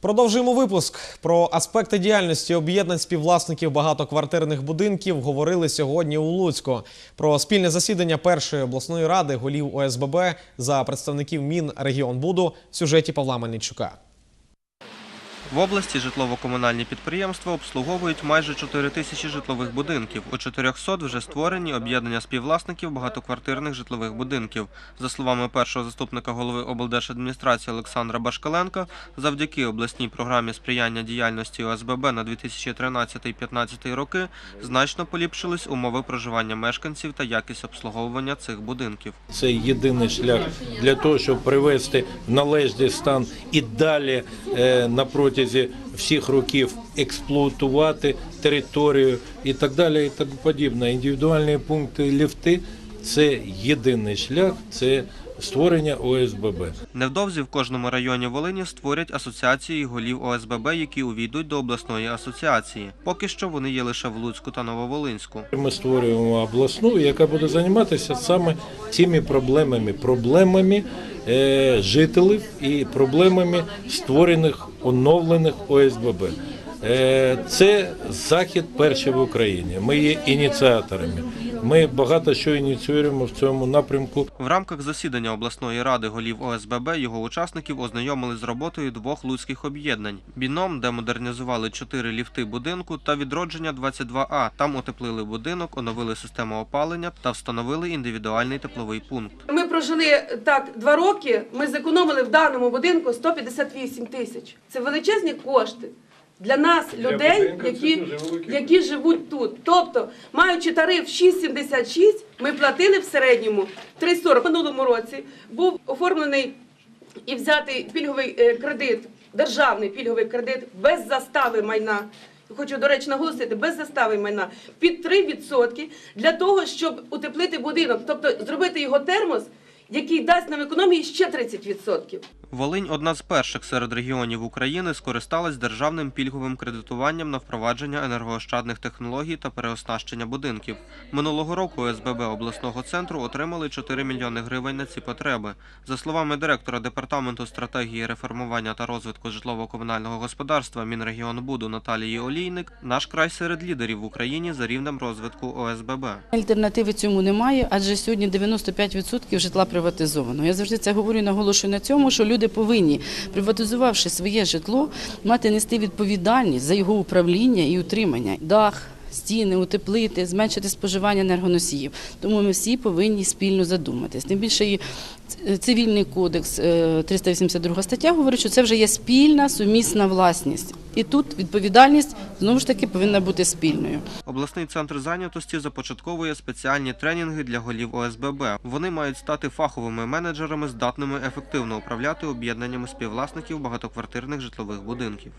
Продовжуємо випуск про аспекти діяльності об'єднань співвласників багатоквартирних будинків говорили сьогодні у Луцьку. Про спільне засідання першої обласної ради голів ОСББ за представників Мінрегіонбуду в сюжеті Павла Мельничука. В області житлово-комунальні підприємства обслуговують майже 4 тисячі житлових будинків. У 400 вже створені об'єднання співвласників багатоквартирних житлових будинків. За словами першого заступника голови облдержадміністрації Олександра Башкаленка, завдяки обласній програмі сприяння діяльності ОСББ на 2013-2015 роки значно поліпшились умови проживання мешканців та якість обслуговування цих будинків. Це єдиний шлях для того, щоб привести належний стан і далі е, на протязі всіх років експлуатувати територію і так далі, і так подібне. Індивідуальні пункти ліфти це єдиний шлях, це створення ОСББ. Невдовзі в кожному районі Волині створять асоціації голів ОСББ, які увійдуть до обласної асоціації. Поки що вони є лише в Луцьку та Нововолинську. Ми створюємо обласну, яка буде займатися саме цими проблемами, проблемами е, жителів і проблемами створених оновлених ОСББ. Е, Це захід перший в Україні. Ми є ініціаторами. Ми багато що ініціюємо в цьому напрямку. В рамках засідання обласної ради голів ОСББ його учасників ознайомили з роботою двох луцьких об'єднань: біном, де модернізували чотири ліфти будинку, та відродження 22А. Там утеплили будинок, оновили систему опалення та встановили індивідуальний тепловий пункт. Ми прожили так два роки. Ми зекономили в даному будинку 158 тисяч. Це величезні кошти для нас, людей, які, які живуть тут. Тобто, маючи тариф 6,76, ми платили в середньому 3,40. В минулому році був оформлений і взятий пільговий е, кредит, державний пільговий кредит без застави майна. Хочу, до речі, наголосити, без застави майна під 3% для того, щоб утеплити будинок, тобто зробити його термос, який дасть нам економії ще 30%. Волинь одна з перших серед регіонів України скористалась державним пільговим кредитуванням на впровадження енергоощадних технологій та переоснащення будинків. Минулого року СББ обласного центру отримали 4 мільйони гривень на ці потреби. За словами директора департаменту стратегії реформування та розвитку житлово-комунального господарства Мінрегіонбуду Наталії Олійник, наш край серед лідерів в Україні за рівнем розвитку ОСББ. Альтернативи цьому немає, адже сьогодні 95% житла приватизовано. Я завжди це говорю наголошую на цьому, що люди повинні, приватизувавши своє житло, мати нести відповідальність за його управління і утримання. Дах, стіни, утеплити, зменшити споживання енергоносіїв. Тому ми всі повинні спільно задуматись. Тим більше і цивільний кодекс, е, 382 стаття говорить, що це вже є спільна сумісна власність. І тут відповідальність знову ж таки повинна бути спільною. Обласний центр зайнятості започатковує спеціальні тренінги для голів ОСББ. Вони мають стати фаховими менеджерами, здатними ефективно управляти об'єднаннями співвласників багатоквартирних житлових будинків.